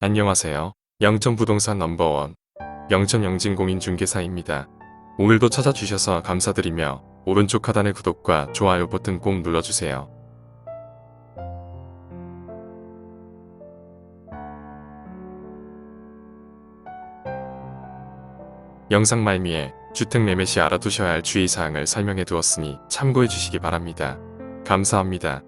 안녕하세요. 영천부동산 넘버원 영천 영진공인중개사입니다. 오늘도 찾아주셔서 감사드리며 오른쪽 하단의 구독과 좋아요 버튼 꼭 눌러주세요. 영상 말미에 주택 매매 시 알아두셔야 할 주의사항을 설명해 두었으니 참고해 주시기 바랍니다. 감사합니다.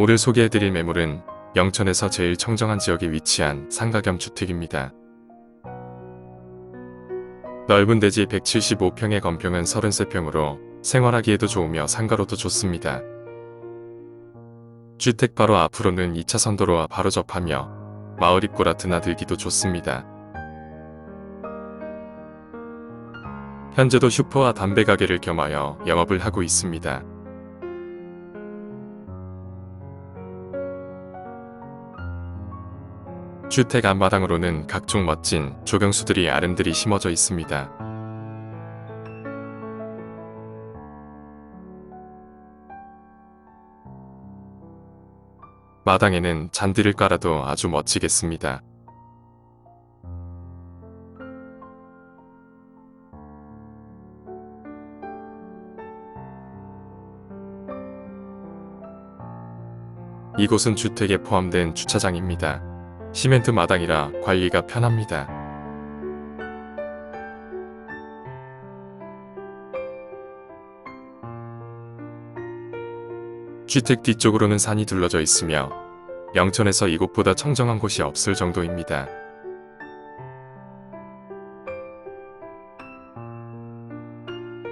오늘 소개해드릴 매물은 영천에서 제일 청정한 지역에 위치한 상가 겸 주택입니다. 넓은 대지 175평의 건평은 33평으로 생활하기에도 좋으며 상가로도 좋습니다. 주택 바로 앞으로는 2차 선 도로와 바로 접하며 마을 입구라 드나들기도 좋습니다. 현재도 슈퍼와 담배 가게를 겸하여 영업을 하고 있습니다. 주택 앞마당으로는 각종 멋진 조경수들이 아름드리 심어져 있습니다. 마당에는 잔디를 깔아도 아주 멋지겠습니다. 이곳은 주택에 포함된 주차장입니다. 시멘트 마당이라 관리가 편합니다. 주택 뒤쪽으로는 산이 둘러져 있으며 영천에서 이곳보다 청정한 곳이 없을 정도입니다.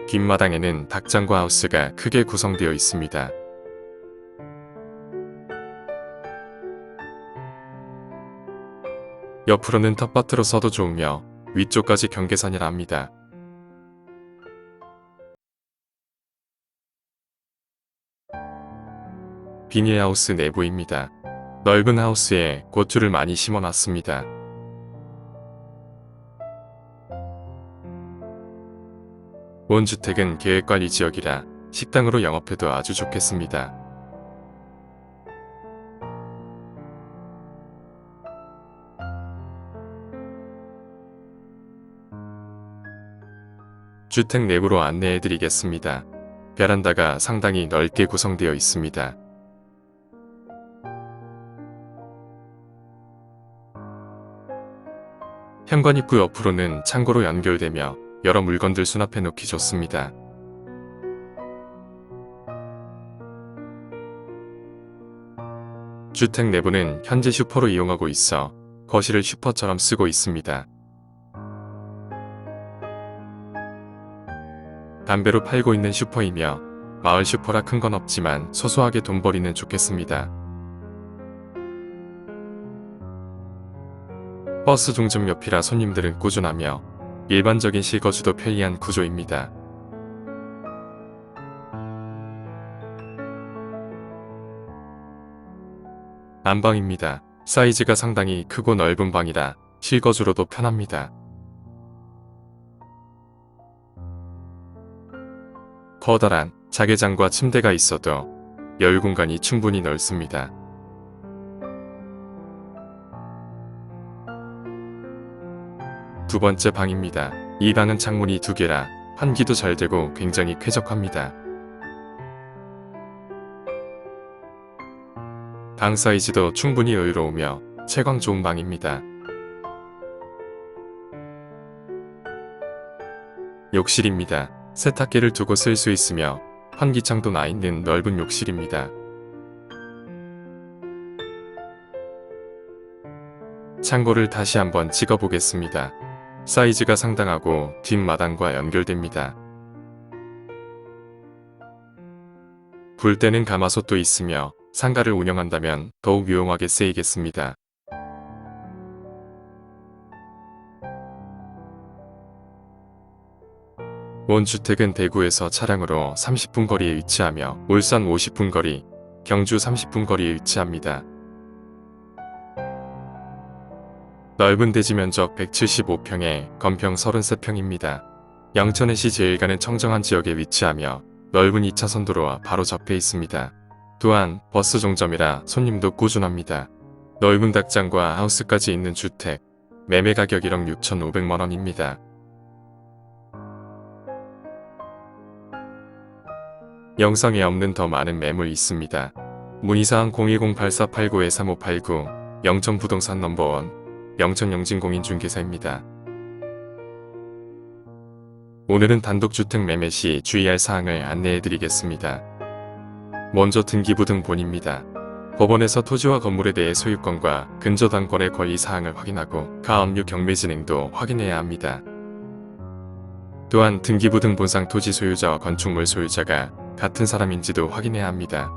뒷마당에는 닭장과 하우스가 크게 구성되어 있습니다. 옆으로는 텃밭으로 서도 좋으며 위쪽까지 경계선이랍니다. 비닐하우스 내부입니다. 넓은 하우스에 고추를 많이 심어놨습니다. 원주택은 계획관리 지역이라 식당으로 영업해도 아주 좋겠습니다. 주택 내부로 안내해 드리겠습니다. 베란다가 상당히 넓게 구성되어 있습니다. 현관 입구 옆으로는 창고로 연결되며 여러 물건들 수납해 놓기 좋습니다. 주택 내부는 현재 슈퍼로 이용하고 있어 거실을 슈퍼처럼 쓰고 있습니다. 담배로 팔고 있는 슈퍼이며 마을 슈퍼라 큰 건 없지만 소소하게 돈벌이는 좋겠습니다. 버스 종점 옆이라 손님들은 꾸준하며 일반적인 실거주도 편리한 구조입니다. 안방입니다. 사이즈가 상당히 크고 넓은 방이라 실거주로도 편합니다. 커다란 자개장과 침대가 있어도 여유 공간이 충분히 넓습니다. 두 번째 방입니다. 이 방은 창문이 두 개라 환기도 잘 되고 굉장히 쾌적합니다. 방 사이즈도 충분히 여유로우며 채광 좋은 방입니다. 욕실입니다. 세탁기를 두고 쓸 수 있으며 환기창도 나 있는 넓은 욕실입니다. 창고를 다시 한번 찍어보겠습니다. 사이즈가 상당하고 뒷마당과 연결됩니다. 불 때는 가마솥도 있으며 상가를 운영한다면 더욱 유용하게 쓰이겠습니다. 원주택은 대구에서 차량으로 30분 거리에 위치하며 울산 50분 거리, 경주 30분 거리에 위치합니다. 넓은 대지 면적 175평에 건평 33평입니다. 영천의시 제일 가는 청정한 지역에 위치하며 넓은 2차선 도로와 바로 접해 있습니다. 또한 버스 종점이라 손님도 꾸준합니다. 넓은 닭장과 하우스까지 있는 주택, 매매 가격 1억 6,500만 원입니다. 영상에 없는 더 많은 매물 있습니다. 문의사항 010-8489-3589 영천부동산 넘버원 영천영진공인중개사입니다. 오늘은 단독주택 매매 시 주의할 사항을 안내해 드리겠습니다. 먼저 등기부등 본입니다. 법원에서 토지와 건물에 대해 소유권과 근저당권의 권리 사항을 확인하고 가압류 경매 진행도 확인해야 합니다. 또한 등기부등 본상 토지 소유자와 건축물 소유자가 같은 사람인지도 확인해야 합니다.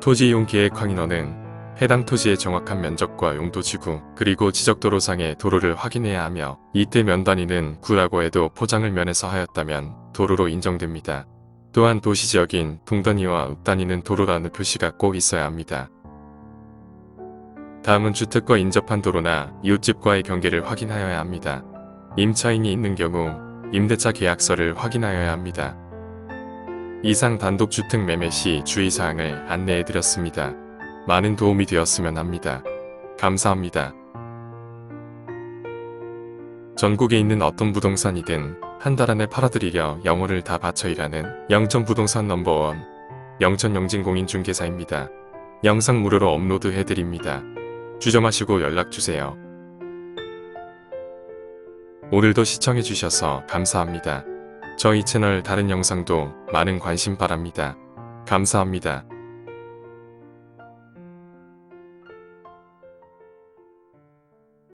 토지 이용 계획 확인원은 해당 토지의 정확한 면적과 용도 지구 그리고 지적도로상의 도로를 확인해야 하며 이때 면 단위는 구라고 해도 포장을 면에서 하였다면 도로로 인정됩니다. 또한 도시지역인 동단위와 읍단위는 도로라는 표시가 꼭 있어야 합니다. 다음은 주택과 인접한 도로나 이웃집과의 경계를 확인하여야 합니다. 임차인이 있는 경우 임대차 계약서를 확인하여야 합니다. 이상 단독주택 매매 시 주의사항을 안내해 드렸습니다. 많은 도움이 되었으면 합니다. 감사합니다. 전국에 있는 어떤 부동산이든 한 달 안에 팔아드리려 영혼을 다 바쳐 일하는 영천부동산 넘버원 영천영진공인중개사입니다. 영상 무료로 업로드 해드립니다. 주점하시고 연락주세요. 오늘도 시청해주셔서 감사합니다. 저희 채널 다른 영상도 많은 관심 바랍니다. 감사합니다.